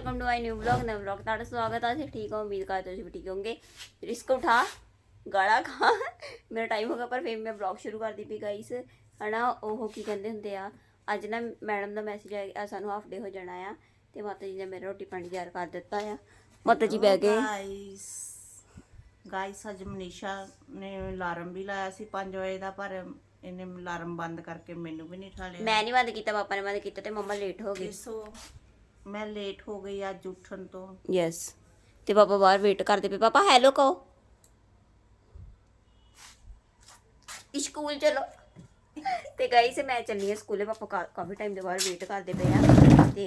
Welcome to my new vlog ਨਵ vlog ਤੁਹਾਡਾ ਸਵਾਗਤ ਹੈ ਜੀ ਠੀਕ ਹੋ ਉਮੀਦ ਕਰਦਾ ਤੁਸੀਂ ਠੀਕ ਹੋਵੋਗੇ। ਰਿਸਕ ਉਠਾ ਗਾਲਾਂ ਖਾ। ਮੇਰਾ ਟਾਈਮ ਹੋ ਗਿਆ ਪਰ ਫਿਰ ਮੈਂ ਵਲੌਗ ਸ਼ੁਰੂ ਕਰਦੀ ਪਈ ਗਾਈਸ ਹਨਾ ਉਹ ਕੀ ਕਹਿੰਦੇ ਹੁੰਦੇ ਆ ਅੱਜ ਨਾ ਮੈਡਮ ਦਾ ਮੈਸੇਜ ਆਇਆ ਸਾਨੂੰ ਹਾਫ ਡੇ ਹੋ ਜਾਣਾ ਆ ਤੇ ਮਾਤਾ ਜੀ ਨੇ ਮੇਰਾ ਰੋਟੀ ਪਾਣੀ ਤਿਆਰ ਕਰ ਦਿੱਤਾ ਆ। ਮਾਤਾ ਜੀ ਬਹਿ ਗਏ। ਗਾਇਸ ਗਾਇਸ ਅੱਜ ਮਨੀਸ਼ਾ ਨੇ ਅਲਾਰਮ ਵੀ ਲਾਇਆ ਸੀ 5 ਵਜੇ ਦਾ ਪਰ ਇਹਨੇ ਅਲਾਰਮ ਬੰਦ ਕਰਕੇ ਮੈਨੂੰ ਵੀ ਨਹੀਂ ਠਾਲਿਆ ਮੈਂ ਨਹੀਂ ਬੰਦ ਕੀਤਾ ਪਾਪਾ ਨੇ ਬੰਦ ਕੀਤਾ ਤੇ ਮੰਮਾ ਲੇਟ ਹੋ ਗਏ। ਸੋ ਮੈਂ ਲੇਟ ਹੋ ਗਈ ਅੱਜ ਉੱਠਣ ਤੋਂ। ਯੈਸ ਤੇ ਪਾਪਾ ਬਾਹਰ ਵੇਟ ਕਰਦੇ ਪਏ। ਪਾਪਾ ਹੈਲੋ ਕਹੋ। ਸਕੂਲ ਚਲੋ। ਤੇ ਗਈ ਸੀ ਮੈਂ ਚੱਲੀ ਆ ਸਕੂਲੇ ਪਾਪਾ ਕਾਫੀ ਟਾਈਮ ਦੇ ਬਾਹਰ ਵੇਟ ਕਰਦੇ ਪਏ ਆ। ਤੇ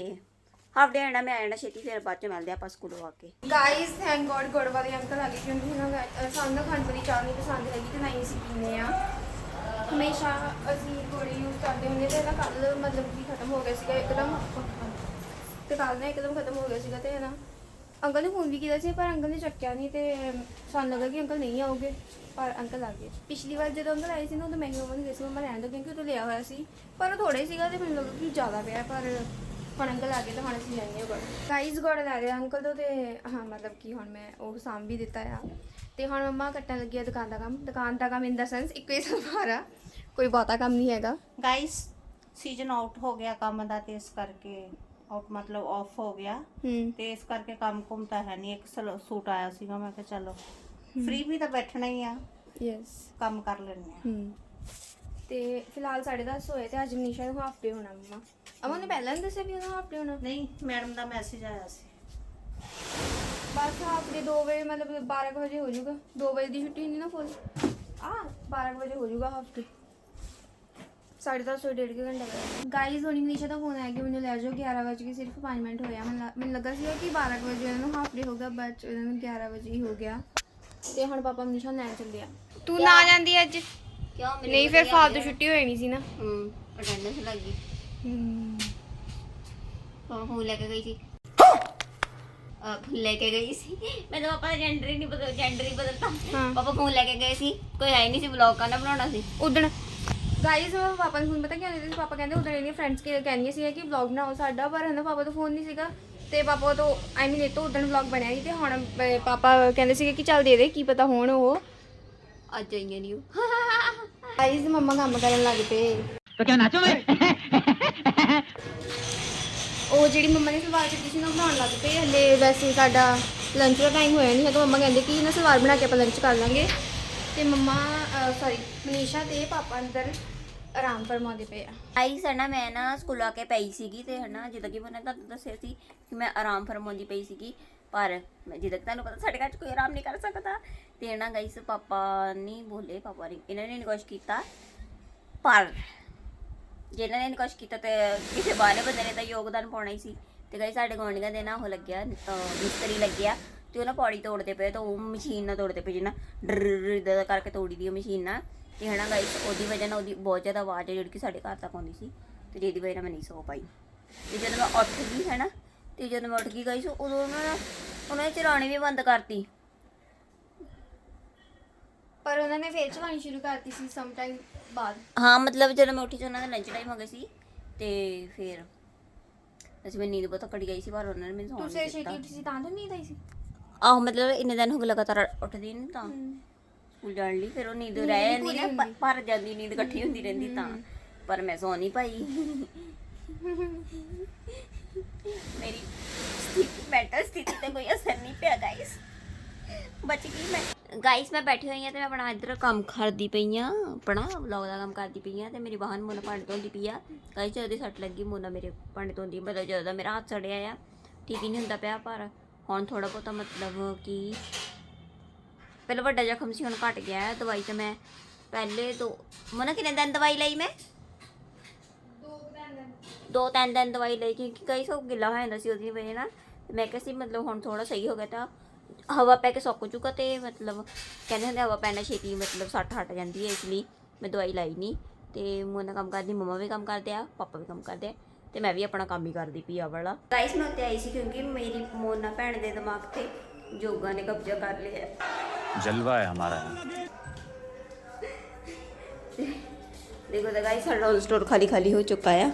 ਹਾਫ ਡੇ ਆਣਾ ਮੈਂ ਆਣਾ ਛੇਤੀ ਫਿਰ ਬਾਅਦ ਚ ਮਿਲਦੇ ਆ ਆਪਾਂ ਸਕੂਲੋਂ ਆ ਕੇ। ਗਾਇਸ ਥੈਂਕ ਗੋਡ ਗੁੜ ਵਾਲੇ ਅੰਕਲ ਆ ਗਏ ਕਿਉਂਕਿ ਉਹਨਾਂ ਦਾ ਸਾਨੂੰ ਨਾ ਖੰਡ ਵਾਲੀ ਚਾਹ ਨਹੀਂ ਪਸੰਦ ਹੈਗੀ ਤੇ ਨਾ ਹੀ ਅਸੀਂ ਪੀਂਦੇ ਆ ਹਮੇਸ਼ਾ ਅਸੀਂ ਗੁੜ ਯੂਜ਼ ਕਰਦੇ ਹੁੰਦੇ ਤੇ ਨਾ ਕੱਲ ਮਤਲਬ ਕਿ ਖਤਮ ਹੋ ਗਿਆ ਸੀਗਾ ਇੱਕਦਮ। ਤੇ ਕੱਲ ਨਾ ਇੱਕਦਮ ਖਤਮ ਹੋ ਗਿਆ ਸੀਗਾ ਤੇ ਨਾ ਅੰਕਲ ਨੇ ਫੋਨ ਵੀ ਕੀਤਾ ਸੀ, ਪਰ ਅੰਕਲ ਨੇ ਚੱਕਿਆ ਨਹੀਂ ਤੇ ਸਾਨੂੰ ਲੱਗਾ ਕਿ ਅੰਕਲ ਨਹੀਂ ਆਉਗੇ। ਪਰ ਅੰਕਲ ਆ ਗਏ। ਪਿਛਲੀ ਵਾਰ ਜਦੋਂ ਅੰਕਲ ਆਏ ਸੀ ਨਾ, ਉਦੋਂ ਮੈਂ ਮੰਮਾ ਨੂੰ ਸੀ ਮੰਮਾ ਰਹਿਣ ਦੋ ਕਿਉਂਕਿ ਉਦੋਂ ਲਿਆ ਹੋਇਆ ਸੀ। ਪਰ ਉਹ ਥੋੜਾ ਸੀਗਾ ਤੇ ਮੈਨੂੰ ਲੱਗਾ ਕਿ ਜ਼ਿਆਦਾ ਪਿਆ, ਪਰ ਹੁਣ ਅੰਕਲ ਆ ਗਏ ਤਾਂ ਹੁਣ ਅਸੀਂ ਲੈਣੀ ਹੈ ਗੁੜ। ਗਾਈਸ ਗੁੜ ਲੈ ਲਿਆ ਅੰਕਲ ਤੋਂ ਤੇ ਹਾਂ, ਮਤਲਬ ਕਿ ਹੁਣ ਮੈਂ ਉਹ ਸਾਂਭ ਵੀ ਦਿੱਤਾ ਆ। ਤੇ ਹੁਣ ਮੰਮਾ ਕੱਟਣ ਲੱਗੀ ਆ ਦੁਕਾਨ ਦਾ ਕੰਮ। ਦੁਕਾਨ ਦਾ ਕੰਮ ਇਨ ਦਾ ਸੈਂਸ ਇੱਕੋ ਹੀ ਸਵਾਰਾ ਕੋਈ ਬਹੁਤਾ ਕੰਮ ਨਹੀਂ ਹੈਗਾ। ਗਾਈਜ਼ ਸੀਜ਼ਨ ਆਊਟ ਹੋ ਗਿਆ ਕੰਮ ਦਾ ਤੇ ਇਸ ਕਰਕੇ। ਆਊਟ ਮਤਲਬ ਆਫ ਹੋ ਗਿਆ। ਹੂੰ। ਤੇ ਇਸ ਕਰਕੇ ਕੰਮ ਕੁਮ ਤਾਂ ਹੈ ਨਹੀਂ ਇੱਕ ਸਲ- ਸੂਟ ਆਇਆ ਸੀਗਾ ਮੈਂ ਕਿਹਾ ਚਲੋ। ਫ੍ਰੀ ਵੀ ਤਾਂ ਬੈਠਣਾ ਹੀ ਆ। ਯੈਸ ਕੰਮ ਕਰ ਲੈਣੇ ਆ। ਹੂੰ। ਤੇ ਫਿਲਹਾਲ 10:30 ਹੋਏ ਤੇ ਅੱਜ ਮਨੀਸ਼ਾ ਨੂੰ ਹਾਫ ਡੇ ਹੋਣਾ ਮੰਮਾ। ਅਮਨ ਨੇ ਪਹਿਲਾਂ ਨਹੀਂ ਦੱਸਿਆ ਵੀ ਉਹਨੂੰ ਹਾਫ ਡੇ ਹੋਣਾ। ਨਹੀਂ ਮੈਡਮ ਦਾ ਮੈਸੇਜ ਆਇਆ ਸੀ। ਬਸ ਹਾਫ ਡੇ 2 ਵਜੇ ਮਤਲਬ 12 ਕੁ ਵਜੇ ਹੋ ਜਾਊਗਾ। 2 ਵਜੇ ਦੀ ਛੁੱਟੀ ਹੁੰਦੀ ਨਾ ਫੁੱਲ ਆ 12 ਕੁ ਵਜੇ ਹੋ ਜਾਊਗਾ ਹਾਫ ਡੇ ਸਾਢੇ ਦਸ ਹੋਏ ਡੇਢ ਕੁ ਘੰਟਾ ਦਾ ਗਾਈਜ਼ ਹੋਣੀ ਮਨੀਸ਼ਾ ਦਾ ਫੋਨ ਆਇਆ ਕਿ ਮੈਨੂੰ ਲੈ ਜਾਓ 11 ਵਜੇ ਕੇ ਸਿਰਫ 5 ਮਿੰਟ ਹੋਇਆ ਮੈਨੂੰ ਲੱਗ- ਮੈਨੂੰ ਲੱਗਾ ਸੀਗਾ ਕਿ 12 ਕੁ ਵਜੇ ਇਹਨਾਂ ਨੂੰ ਹਾਫ ਡੇ ਹੋਗਾ ਬਟ ਇਹਨਾਂ ਨੂੰ 11 ਵਜੇ ਹੀ ਹੋ ਗਿਆ। ਤੇ ਹੁਣ ਪਾਪਾ ਮਨੀਸ਼ਾ ਨੂੰ ਲੈਣ ਚੱਲੇ ਆ। ਤੂੰ ਨਾ ਜਾਂਦੀ ਅੱਜ? ਕਿਉਂ ਨਹੀਂ ਫਿਰ ਫਾਲਤੂ ਛੁੱਟੀ ਹੋਈ ਨਹੀਂ ਸੀ ਨਾ। ਹੂੰ ਅਟੈਂਡੈਂਸ ਲੱਗੀ ਹੂੰ। ਪਾਪਾ ਫੋਨ ਲੈ ਕੇ ਗਈ ਸੀ। ਅਹ ਫੋਨ ਲੈ ਕੇ ਗਈ ਸੀ। ਮੈਂ ਤਾਂ ਪਾਪਾ ਜੈਂਡਰ ਹੀ ਨਹੀਂ ਬਦਲ ਜੈਂਡਰ ਹੀ ਬਦਲਤਾ। ਹਾਂ। ਪਾਪਾ ਫੋਨ ਲੈ ਕੇ ਗਏ ਸੀ। ਕੋਈ ਆਈ ਨਹੀਂ ਸੀ ਵਲੌਗ ਕਰਨਾ ਬਣਾਉਣਾ ਸੀ? ਉਦਣ ਗਾਈਜ਼ ਪਾਪਾ ਨੂੰ ਫੋਨ ਪਤਾ ਕੀ ਆਉਂਦੇ ਸੀ ਪਾਪਾ ਕਹਿੰਦੇ ਉਦਣ ਇਹਦੀਆਂ ਫਰੈਂਡਸ ਕਿ ਕਹਿੰਦੀਆਂ ਸੀ ਕਿ ਵਲੌਗ ਬਣਾਓ ਸਾਡਾ ਪਰ ਹਨਾ ਪਾਪਾ ਤੋਂ ਫੋਨ ਨਹੀਂ ਸੀਗਾ ਤੇ ਪਾਪਾ ਤੋਂ ਆਈ ਮੀਨ ਇਹ ਤੋਂ ਉਦਣ ਵਲੌਗ ਬਣਿਆ ਸੀ ਤੇ ਹੁਣ ਅਹ, ਪਾਪਾ ਕਹਿੰਦੇ ਸੀਗੇ ਕਿ ਚੱਲ ਦੇ ਦੇ ਕੀ ਪਤਾ ਹੋਣ ਉਹ ਅੱਜ ਆਈਆਂ ਨਹੀਂ ਗਾਈਜ਼ ਮੰਮਾ ਕੰਮ ਕਰਨ ਲੱਗ ਪਏ तो क्या नाचो मैं ਉਹ ਜਿਹੜੀ ਮੰਮਾ ਨੇ ਸਲਵਾਰ ਕੱਟੀ ਸੀ ਨਾ ਉਹ ਬਣਾਉਣ ਲੱਗ ਪਏ ਹਲੇ ਵੈਸੇ ਸਾਡਾ ਲੰਚ ਦਾ ਟਾਈਮ ਹੋਇਆ ਨਹੀਂ ਹੈਗਾ ਮੰਮਾ ਕਹਿੰਦੇ ਕਿ ਨਾ ਸਲਵਾਰ ਬਣਾ ਕੇ ਆਪਾਂ ਲੰਚ ਕਰ ਲਾਂਗੇ ਤੇ ਮੰਮਾ ਸੌਰੀ ਮਨੀਸ਼ਾ ਤੇ ਪਾਪਾ ਅੰਦਰ ਆਰਾਮ ਫਰਮਾਉਂਦੇ ਪਏ ਆ। ਆਈ ਨਾ, ਮੈਂ ਨਾ ਸਕੂਲ ਆ ਕੇ ਪਈ ਸੀਗੀ ਤੇ ਹਨਾ ਜਿੱਦਾਂ ਕਿ ਮੈਨੇ ਤੁਹਾਨੂੰ ਦੱਸਿਆ ਸੀ ਕਿ ਮੈਂ ਆਰਾਮ ਫਰਮਾਉਂਦੀ ਪਈ ਸੀਗੀ, ਪਰ ਮੈਂ ਜਿੱਦਾਂ ਕਿ ਤੁਹਾਨੂੰ ਪਤਾ, ਸਾਡੇ ਘਰ 'ਚ ਕੋਈ ਆਰਾਮ ਨਹੀਂ ਕਰ ਸਕਦਾ। ਤੇ ਨਾ ਗਾਈਸ ਪਾਪਾ ਨਹੀਂ ਬੋਲੇ, ਪਾਪਾ ਨੇ ਇਹਨਾਂ ਨੇ ਕੁਛ ਕੀਤਾ, ਪਰ ਜੇ ਇਹਨਾਂ ਨੇ ਕੁਛ ਕੀਤਾ ਤੇ ਕਿਸੇ ਬਾਹਰਲੇ ਬੰਦੇ ਨੇ ਤਾਂ ਯੋਗਦਾਨ ਪਾਉਣਾ ਹੀ ਸੀ। ਤੇ ਗਾਈ ਸਾਡੇ ਗੁਆਂਢੀਆਂ ਦੇ ਨਾ ਉਹ ਲੱਗਿਆ ਮਿਸਤਰੀ ਲੱਗਿਆ, ਤੇ ਉਹ ਨਾ ਪੌੜੀ ਤੋੜਦੇ ਪਏ ਤਾਂ ਉਹ ਮਸ਼ੀਨ ਨਾਲ ਤੋੜਦੇ ਪਏ ਜਿਹਨਾਂ ਡਰ ਇਦਾਂ ਕਰਕੇ ਤੋੜੀ ਦੀ ਉਹ ਮਸ਼ੀਨ ਨਾਲ ਤੇ ਹਨਾ ਗਾਈਸ ਉਹਦੀ ਵਜ੍ਹਾ ਨਾਲ ਉਹਦੀ ਬਹੁਤ ਜ਼ਿਆਦਾ ਆਵਾਜ਼ ਹੈ ਜਿਹੜੀ ਕਿ ਸਾਡੇ ਘਰ ਤੱਕ ਆਉਂਦੀ ਸੀ ਤੇ ਜਿਹਦੀ ਵਜ੍ਹਾ ਨਾਲ ਮੈਂ ਨਹੀਂ ਸੋ ਪਾਈ। ਤੇ ਜਦੋਂ ਮੈਂ ਉੱਠ ਗਈ ਹੈ ਨਾ ਤੇ ਜਦੋਂ ਮੈਂ ਉੱਠ ਗਈ ਗਾਈਸ ਉਦੋਂ ਉਹਨਾਂ ਨੇ ਉਹਨਾਂ ਨੇ ਚਲਾਣੀ ਵੀ ਬੰਦ ਕਰਤੀ। ਪਰ ਉਹਨਾਂ ਨੇ ਫੇਰ ਚਲਾਉਣੀ ਸ਼ੁਰੂ ਕਰਤੀ ਸੀ ਸਮ ਟਾਈਮ ਬਾਅਦ। ਹਾਂ ਮਤਲਬ ਜਦੋਂ ਮੈਂ ਉੱਠੀ ਸੀ ਉਹਨਾਂ ਦਾ ਲੰਚ ਟਾਈਮ ਹੋ ਗਿਆ ਸੀ ਤੇ ਫਿਰ ਅਸੀਂ ਮੈਂ ਨੀਂਦ ਬਹੁਤ ਘੜੀ ਗਈ ਸੀ ਪਰ ਉਹਨਾਂ ਨੇ ਮੈਨੂੰ ਸੌਣ ਤੂੰ ਨਹੀਂ ਸੇ ਦਿੱਤਾ। ਛੇਤੀ ਉੱਠੀ ਸੀ ਤਾਂ ਤਾਂ ਨੀਂਦ ਆਈ ਸੀ? ਆਹੋ ਮਤਲਬ ਇੰਨੇ ਦਿਨ ਹੋ ਗਏ ਲਗਾਤਾਰ ਉੱਠਦੀ ਨਹੀਂ ਤਾਂ। ਸਕੂਲ ਜਾਣ ਲਈ ਫਿਰ ਉਹ ਨੀਂਦ ਰਹਿ ਜਾਂਦੀ ਨਾ ਭ- ਭਰ ਜਾਂਦੀ ਨੀਂਦ ਇਕੱਠੀ ਹੁੰਦੀ ਰਹਿੰਦੀ ਤਾਂ। ਪਰ ਮੈਂ ਸੌ ਨਹੀਂ ਪਾਈ। ਮੇਰੀ ਸਥਿਤੀ ਮੈਂਟਲ ਸਥਿਤੀ ਤੇ ਕੋਈ ਅਸਰ ਨਹੀਂ ਪਿਆ ਗਾਇਸ ਬਚ ਗਈ ਮੈਂ। ਗਾਇਸ ਮੈਂ ਬੈਠੀ ਹੋਈ ਆ ਤੇ ਮੈਂ ਆਪਣਾ ਇੱਧਰ ਕੰਮ ਕਰਦੀ ਪਈ ਆ ਆਪਣਾ ਵਲੌਗ ਦਾ ਕੰਮ ਕਰਦੀ ਪਈ ਆ ਤੇ ਮੇਰੀ ਬਾਹਨ ਮੋਨਾ ਭਾਂਡੇ ਧੋਂਦੀ ਪਈ ਆ। ਗਾਇਸ ਜਦੋਂ ਦੀ ਸੱਟ ਲੱਗੀ ਮੋਨਾ ਮੇਰੇ ਭਾਂਡੇ ਧੋਂਦੀ ਮਤਲਬ ਜਦੋਂ ਦਾ ਮੇਰਾ ਹੱਥ ਸੜਿਆ ਆ ਠੀਕ ਹੀ ਨਹੀਂ ਹੁੰਦਾ ਪਿਆ ਪਰ ਹੁਣ ਥੋੜਾ ਬਹੁਤਾ ਮਤਲਬ ਕਿ ਪਹਿਲਾਂ ਵੱਡਾ ਜ਼ਖਮ ਸੀ ਹੁਣ ਘਟ ਗਿਆ ਹੈ, ਦਵਾਈ ਤੇ ਮੈਂ ਪਹਿਲੇ ਦੋ, ਮਨਾ ਕਿੰਨੇ ਦਿਨ ਦਵਾਈ ਲਈ ਮੈਂ? ਦੋ ਤਿੰਨ ਦਿਨ। ਦਵਾਈ ਲਈ ਕਿਉਂਕਿ ਕਈ ਸੌ ਗਿੱਲਾ ਹੋ ਜਾਂਦਾ ਸੀ ਉਹਦੀ ਵਜ੍ਹਾ ਨਾਲ। ਮੈਂ ਕਿਹਾ ਸੀ ਮਤਲਬ ਹੁਣ ਥੋੜਾ ਸਹੀ ਹੋ ਗਿਆ ਤਾਂ ਹਵਾ ਪੈ ਕੇ ਸੁੱਕ ਚੁੱਕਾ ਤੇ ਮਤਲਬ ਕਹਿੰਦੇ ਹੁੰਦੇ ਹਵਾ ਪੈਣਾ ਛੇਤੀ ਮਤਲਬ ਸੱਟ ਹਟ ਜਾਂਦੀ ਹੈ, ਇਸ ਲਈ ਮੈਂ ਦਵਾਈ ਲਾਈ ਨਹੀਂ। ਤੇ ਮੋਨਾ ਕੰਮ ਕਰਦੀ, ਮਮਾ ਵੀ ਕੰਮ ਕਰਦੇ ਆ, ਪਾਪਾ ਵੀ ਕੰਮ ਕਰਦੇ ਆ, ਤੇ ਮੈਂ ਵੀ ਆਪਣਾ ਕੰਮ ਹੀ ਕਰਦੀ ਪਈ ਆ ਵਾਲਾ। ਗਾਇਸ ਮੈਂ ਉੱਤੇ ਆਈ ਸੀ ਕਿਉਂਕਿ ਮੇਰੀ ਮੋਨਾ ਭੈਣ ਦੇ ਦਿਮਾਗ ਤੇ ਜੋਗਾ ਨੇ ਕਬਜ਼ਾ ਕਰ ਲਿਆ जलवा है हमारा ਦੇਖੋ ਤਾਂ ਗਾਇਸ ਸਾਡਾ ਸਟੋਰ ਖਾਲੀ ਖਾਲੀ ਹੋ ਚੁੱਕਾ ਆ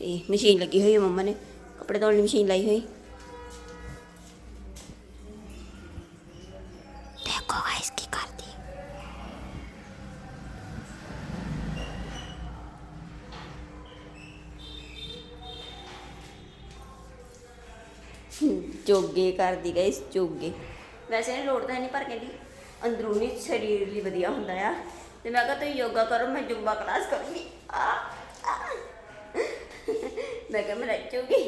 ਤੇ ਮਸ਼ੀਨ ਲੱਗੀ ਹੋਈ ਹੈ ਮੰਮਾ ਨੇ ਕੱਪੜੇ ਧੋਣ ਦੀ ਮਸ਼ੀਨ ਲਾਈ ਹੋਈ ਜੋਗੇ ਕਰਦੀ ਗਈ ਜੋਗੇ ਵੈਸੇ ਇਹ ਲੋੜ ਤਾਂ ਨਹੀਂ ਪਰ ਕਹਿੰਦੀ ਅੰਦਰੂਨੀ ਸਰੀਰ ਲਈ ਵਧੀਆ ਹੁੰਦਾ ਆ। ਤੇ ਮੈਂ ਕਿਹਾ ਤੁਸੀਂ ਯੋਗਾ ਕਰੋ ਮੈਂ ਜੁੰਬਾ ਕਲਾਸ ਕਰੂੰਗੀ। ਆ। ਮੈਂ ਕਿਹਾ ਮੈਂ ਨੱਚੂਗੀ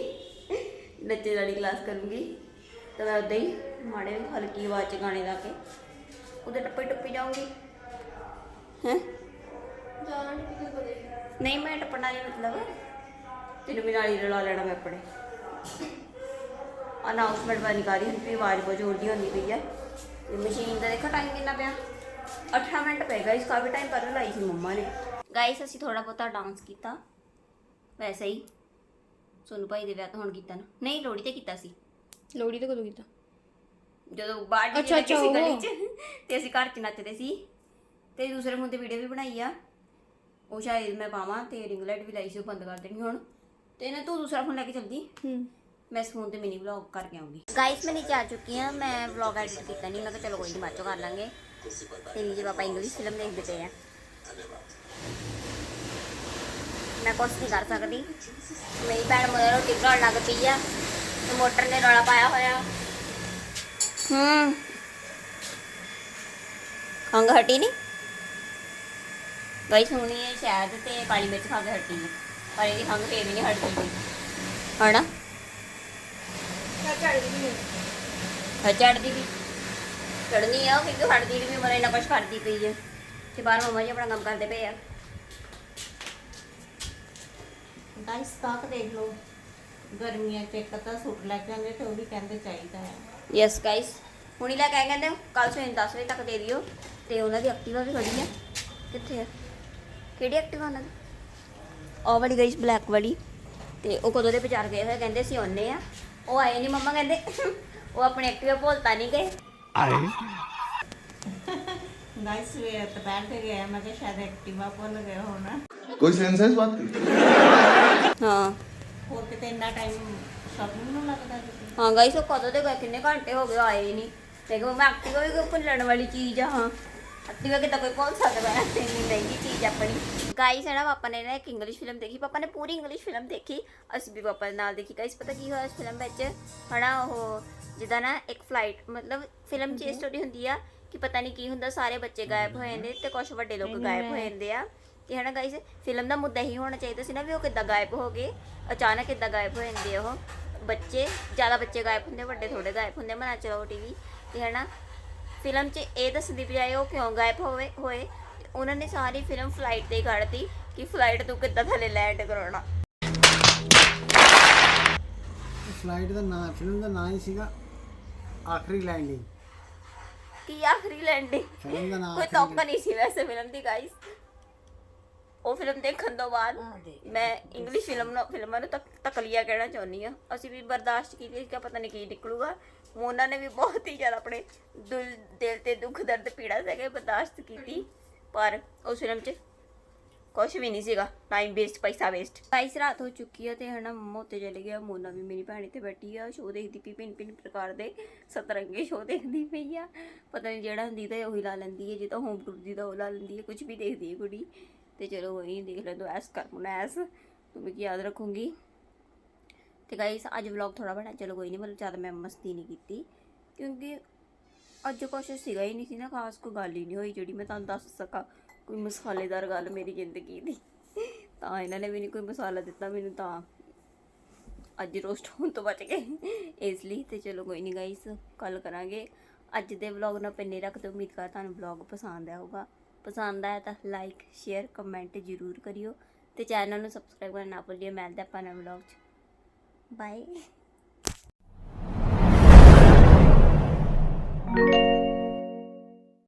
ਨੱਚੇ ਵਾਲੀ ਕਲਾਸ ਕਰੂੰਗੀ। ਤਾਂ ਮੈਂ ਉਦਾਂ ਹੀ ਮਾੜੇ ਹਲਕੀ ਆਵਾਜ਼ ਚ ਗਾਣੇ ਲਾ ਕੇ ਉਹਦੇ ਟੱਪੇ ਟੱਪੇ ਜਾਊਂਗੀ। ਹੈ? ਜਾਣਾ ਨਹੀਂ ਕਿਤੇ ਬਦੇ ਨਹੀਂ ਮੈਂ ਟੱਪਣਾ ਨਹੀਂ ਮਤਲਬ। ਤੈਨੂੰ ਵੀ ਨਾਲ ਹੀ ਰਲਾ ਲੈਣਾ ਮੈਂ ਆਪਣੇ। ਅਨਾਉਂਸਮੈਂਟ ਵਾਲੀ ਕਰੀ ਹੁਣ ਵੀ ਆਵਾਜ਼ ਬਹੁਤ ਜ਼ੋਰ ਦੀ ਹੁੰਦੀ ਪਈ ਹੈ ਤੇ ਮਸ਼ੀਨ ਦਾ ਦੇਖੋ ਟਾਈਮ ਕਿੰਨਾ ਪਿਆ? 18 ਮਿੰਟ ਪਏ ਗਾਇਸ ਕਾਫੀ ਟਾਈਮ ਪਹਿਲਾਂ ਲਾਈ ਸੀ ਮੰਮਾ ਨੇ। ਗਾਇਸ ਅਸੀਂ ਥੋੜਾ ਬਹੁਤਾ ਡਾਂਸ ਕੀਤਾ। ਵੈਸੇ ਹੀ। ਸੋਨੂ ਭਾਈ ਦੇ ਵਿਆਹ ਤੋਂ ਹੁਣ ਕੀਤਾ ਨਾ। ਨਹੀਂ ਲੋੜੀ ਤੇ ਕੀਤਾ ਸੀ। ਲੋੜੀ ਤੇ ਕਦੋਂ ਕੀਤਾ? ਜਦੋਂ ਬਾਹਰ ਅੱਛਾ, ਅੱਛਾ ਅੱਛਾ ਗਲੀ ਉਹ। ਚ ਤੇ ਅਸੀਂ ਘਰ ਚ ਨੱਚਦੇ ਸੀ। ਤੇ ਦੂਸਰੇ ਫੋਨ ਤੇ ਵੀਡੀਓ ਵੀ ਬਣਾਈ ਆ। ਉਹ ਸ਼ਾਇਦ ਮੈਂ ਪਾਵਾਂ ਤੇ ਰਿੰਗ ਲਾਈਟ ਵੀ ਲਾਈ ਸੀ ਉਹ ਬੰਦ ਕਰ ਦੇਣੀ ਹੁਣ। ਤੇ ਨਾ ਤੂੰ ਦੂਸਰਾ ਫੋਨ ਲੈ ਕੇ ਚਲਦੀ। ਹੂੰ। ਮੈਂ ਇਸ ਫੋਨ ਤੇ ਮਿਨੀ ਵਲੌਗ ਕਰਕੇ ਆਉਂਗੀ। ਗਾਇਸ ਮੈਂ ਨੀਚੇ ਆ ਚੁੱਕੀ ਹਾਂ। ਮੈਂ ਵਲੌਗ ਐਡਿਟ ਕੀਤਾ ਨਹੀਂ ਮੈਂ ਕਿਹਾ ਚਲੋ ਕੋਈ ਨਹੀਂ ਬਾਅਦ ਚੋਂ ਕਰ ਲਾਂਗੇ। ਤੇ ਨੀਚੇ ਪਾਪਾ ਇੰਗਲਿਸ਼ ਫਿਲਮ ਦੇਖਦੇ ਪਏ ਆ। ਮੈਂ ਕੁਛ ਨਹੀਂ ਕਰ ਸਕਦੀ। ਮੇਰੀ ਭੈਣ ਮੋਰੇ ਰੋਟੀ ਬਣਾਉਣ ਲੱਗ ਪਈ ਆ। ਤੇ ਮੋਟਰ ਨੇ ਰੌਲਾ ਪਾਇਆ ਹੋਇਆ। ਹੂੰ। ਖੰਗ ਹਟੀ ਨਹੀਂ ਗਾਇਸ ਹੁਣੀ ਇਹ ਸ਼ਾਇਦ ਤੇ ਕਾਲੀ ਮਿਰਚ ਖਾ ਕੇ ਹਟੀ ਪਰ ਇਹਦੀ ਖੰਗ ਫੇਰ ਵੀ ਨਹੀਂ ਹਟਦੀ ਹਣਾ? ਚੜਦੀ ਹਾਂ ਵੀ। ਚੜਨੀ ਆ ਕਿਉਂਕਿ ਹਟਦੀ ਵੀ ਮਰੇ ਨਾ ਕੁਛ ਕਰਦੀ ਪਈ ਹੈ ਤੇ ਬਾਹਰ ਮਮਾ ਜੀ ਆਪਣਾ ਕੰਮ ਕਰਦੇ ਪਏ ਆ। ਗਾਇਸ ਸਟਾਕ ਦੇਖ ਲਓ। ਗਰਮੀਆਂ ਚ ਇੱਕ ਤਾਂ ਸੂਟ ਲੈ ਕੇ ਆਉਂਦੇ ਤੇ ਉਹ ਵੀ ਕਹਿੰਦੇ ਚਾਹੀਦਾ ਹੈ। ਯੈਸ ਗਾਇਸ ਹੁਣੀ ਲੈ ਕੇ ਕਹਿੰਦੇ ਕੱਲ ਸਵੇਰ 10 ਵਜੇ ਤੱਕ ਦੇ ਦਿਓ। ਤੇ ਉਹਨਾਂ ਦੀ ਐਕਟਿਵਾ ਵੀ ਖੜੀ ਆ। ਕਿੱਥੇ ਆ? ਕਿਹੜੀ ਐਕਟਿਵਾ ਉਹਨਾਂ ਦੀ? ਉਹ ਵਾਲੀ ਗਾਇਸ ਬਲੈਕ ਵਾਲੀ। ਤੇ ਉਹ ਕਦੋਂ ਦੇ ਵਿਚਾਰ ਗਏ ਹੋਏ ਕਹਿੰਦੇ ਸੀ ਉਹਨੇ ਆ। ਉਹ ਆਏ ਨਹੀਂ ਮੰਮਾ ਕਹਿੰਦੇ। ਉਹ ਆਪਣੇ ਐਕਟਿਵਾ ਭੁੱਲਤਾ ਨਹੀਂ ਗਏ। ਆਏ। ਨਾਈਸ ਵੇ ਤੇ ਗਏ ਮੈਂ ਕਿਹਾ ਸ਼ਾਇਦ ਐਕਟਿਵਾ ਭੁੱਲ ਗਏ ਹੋਣਾ। ਕੋਈ ਸੈਂਸ ਹੈ ਇਸ ਬਾਤ ਦੀ ਹਾਂ। ਹੋਰ ਕਿਤੇ ਇੰਨਾ ਟਾਈਮ ਸ਼ਾਪਿੰਗ ਨੂੰ ਲੱਗਦਾ ਜੀ ਹਾਂ ਗਾਈਸ ਉਹ ਕਦੋਂ ਦੇ ਗਏ? ਕਿੰਨੇ ਘੰਟੇ ਹੋ ਗਏ ਆਏ ਨਹੀਂ ਤੇ ਕਿ ਮੈਂ ਐਕਟਿਵਾ ਵੀ ਭੁੱਲਣ ਵਾਲੀ ਚੀਜ਼ ਆ ਹਾਂ। ਐਕਟਿਵਾ ਕਿਤਾ ਕੋਈ ਭੁੱਲ ਸਕਦਾ ਹੈ ਇੰਨੀ ਮਹਿੰਗੀ ਚੀਜ਼ ਆਪਣੀ। ਗਾਇਸ ਹੈ ਨਾ ਪਾਪਾ ਨੇ ਨਾ ਇੱਕ ਇੰਗਲਿਸ਼ ਫਿਲਮ ਦੇਖੀ ਪਾਪਾ ਨੇ ਪੂਰੀ ਇੰਗਲਿਸ਼ ਫਿਲਮ ਦੇਖੀ ਅਸੀਂ ਵੀ ਪਾਪਾ ਦੇ ਨਾਲ ਦੇਖੀ ਗਾਇਸ ਪਤਾ ਕੀ ਹੋਇਆ ਇਸ ਫਿਲਮ ਵਿੱਚ ਹਨਾ ਉਹ ਜਿੱਦਾਂ ਨਾ ਇੱਕ ਫਲਾਈਟ ਮਤਲਬ ਫਿਲਮ 'ਚ ਇਹ ਸਟੋਰੀ ਹੁੰਦੀ ਆ ਕਿ ਪਤਾ ਨਹੀਂ ਕੀ ਹੁੰਦਾ ਸਾਰੇ ਬੱਚੇ ਗਾਇਬ ਹੋ ਜਾਂਦੇ ਤੇ ਕੁਝ ਵੱਡੇ ਲੋਕ ਗਾਇਬ ਹੋ ਜਾਂਦੇ ਆ ਤੇ ਹਨਾ ਗਾਇਸ ਫਿਲਮ ਦਾ ਮੁੱਦਾ ਹੀ ਹੋਣਾ ਚਾਹੀਦਾ ਸੀ ਨਾ ਵੀ ਉਹ ਕਿੱਦਾਂ ਗਾਇਬ ਹੋ ਗਏ ਅਚਾਨਕ ਕਿੱਦਾਂ ਗਾਇਬ ਹੋ ਜਾਂਦੇ ਉਹ ਬੱਚੇ ਜ਼ਿਆਦਾ ਬੱਚੇ ਗਾਇਬ ਹੁੰਦੇ ਵੱਡੇ ਥੋੜੇ ਗਾਇਬ ਹੁੰਦੇ ਮਨਾ ਚਲਾਓ ਟੀਵੀ ਤੇ ਹਨਾ ਫਿਲਮ 'ਚ ਇਹ ਦੱਸਣ ਦੀ ਬਜਾਏ ਉਹ ਕਿਉਂ ਗਾਇਬ ਹੋਵੇ ਹੋਏ ਉਹਨਾਂ ਨੇ ਸਾਰੀ ਫਿਲਮ ਫਲਾਈਟ ਤੇ ਹੀ ਕੱਢਤੀ ਕਿ ਫਲਾਈਟ ਤੋਂ ਕਿੱਦਾਂ ਥੱਲੇ ਲੈਂਡ ਕਰਾਉਣਾ। ਫਲਾਈਟ ਦਾ ਨਾਂ ਫਿਲਮ ਦਾ ਨਾਂ ਹੀ ਸੀਗਾ ਆਖਰੀ ਲੈਂਡਿੰਗ ਕੀ ਆਖਰੀ ਲੈਂਡਿੰਗ ਫਿਲਮ ਦਾ ਨਾਂ ਕੋਈ ਤੌਕ ਨਹੀਂ ਸੀ ਵੈਸੇ ਫਿਲਮ ਦੀ ਗਾਇਸ ਉਹ ਫਿਲਮ ਦੇਖਣ ਤੋਂ ਬਾਅਦ ਮੈਂ ਇੰਗਲਿਸ਼ ਫਿਲਮ ਨੂੰ ਫਿਲਮਾਂ ਨੂੰ ਤੱਕ ਤਕਲੀਆ ਕਹਿਣਾ ਚਾਹੁੰਦੀ ਆ ਅਸੀਂ ਵੀ ਬਰਦਾਸ਼ਤ ਕੀਤੀ ਕਿ ਪਤਾ ਨਹੀਂ ਕੀ ਨਿਕਲੂਗਾ। ਮੋਨਾ ਨੇ ਵੀ ਬਹੁਤ ਹੀ ਜ਼ਿਆਦਾ ਆਪਣੇ ਦਿਲ ਦਿਲ ਤੇ ਦੁੱਖ ਦਰਦ ਪੀੜਾ ਸਕੇ ਬਰਦਾਸ਼ਤ ਕੀਤੀ। ਪਰ ਉਸ ਫਿਲਮ 'ਚ ਕੁਛ ਵੀ ਨਹੀਂ ਸੀਗਾ। ਟਾਈਮ ਵੇਸਟ ਪੈਸਾ ਵੇਸਟ ਗਾਇਸ ਰਾਤ ਹੋ ਚੁੱਕੀ ਹੈ ਤੇ ਹਨਾ ਮੰਮਾ ਉੱਤੇ ਚਲੇ ਗਿਆ। ਮੋਨਾ ਵੀ ਮੇਰੀ ਭੈਣ ਇੱਥੇ ਬੈਠੀ ਆ। ਸ਼ੋਅ ਦੇਖਦੀ ਪਈ ਭਿੰਨ ਭਿੰਨ ਪ੍ਰਕਾਰ ਦੇ ਸਤਰੰਗੀ ਸ਼ੋਅ ਦੇਖਦੀ ਪਈ ਆ। ਪਤਾ ਨਹੀਂ ਜਿਹੜਾ ਹੁੰਦੀ ਤਾਂ ਉਹੀ ਲਾ ਲੈਂਦੀ ਹੈ ਜੇ ਤਾਂ ਹੋਮ ਟੂਰ ਦੀ ਤਾਂ ਉਹ ਲਾ ਲੈਂਦੀ ਹੈ ਕੁਝ ਵੀ ਦੇਖਦੀ ਹੈ ਕੁੜੀ। ਤੇ ਚਲੋ ਵਹੀ ਦੇਖ ਲੈ ਐਸ ਕਰ ਮੁਨਾ ਐਸ। ਤੁਮ ਕੀ ਯਾਦ ਰੱਖੂੰਗੀ। ਤੇ ਗਾਈਸ ਅੱਜ ਵਲੌਗ ਥੋੜਾ ਬਣਾ। ਚਲੋ ਕੋਈ ਨਹੀਂ ਮਤਲਬ ਜ਼ਿਆਦਾ ਮੈਂ ਮਸਤੀ ਨਹੀਂ ਕੀਤੀ। ਕਿਉਂਕਿ ਅੱਜ ਕੁਛ ਸੀਗਾ ਹੀ ਨਹੀਂ ਸੀ ਨਾ, ਖਾਸ ਕੋਈ ਗੱਲ ਹੀ ਨਹੀਂ ਹੋਈ ਜਿਹੜੀ ਮੈਂ ਤੁਹਾਨੂੰ ਦੱਸ ਸਕਾਂ। ਕੋਈ ਮਸਾਲੇਦਾਰ ਗੱਲ ਮੇਰੀ ਜ਼ਿੰਦਗੀ ਦੀ। ਤਾਂ ਇਹਨਾਂ ਨੇ ਵੀ ਨਹੀਂ ਕੋਈ ਮਸਾਲਾ ਦਿੱਤਾ ਮੈਨੂੰ ਤਾਂ। ਅੱਜ ਰੋਸਟ ਹੋਣ ਤੋਂ ਬਚ ਗਏ। ਇਸ ਲਈ ਤੇ ਚਲੋ ਕੋਈ ਨਹੀਂ ਗਾਈਸ ਕੱਲ ਕਰਾਂਗੇ। ਅੱਜ ਦੇ ਵਲੌਗ ਨਾਲ ਪੈਨੇ ਰੱਖਦੇ ਉਮੀਦ ਕਰ ਤੁਹਾਨੂੰ ਵਲੌਗ ਪਸੰਦ ਆਇਆ ਹੋਊਗਾ। ਪਸੰਦ ਆਇਆ ਤਾਂ ਲਾਈਕ ਸ਼ੇਅਰ ਕਮੈਂਟ ਜ਼ਰੂਰ ਕਰਿਓ। ਤੇ ਚੈਨਲ ਨੂੰ ਸਬਸਕ੍ਰਾਈਬ ਕਰਨਾ ਨਾ ਭੁੱਲਿਓ ਮਿਲਦੇ ਆਪਾਂ ਨਵੇਂ ਵਲੌਗ 'ਚ। ਬਾਏ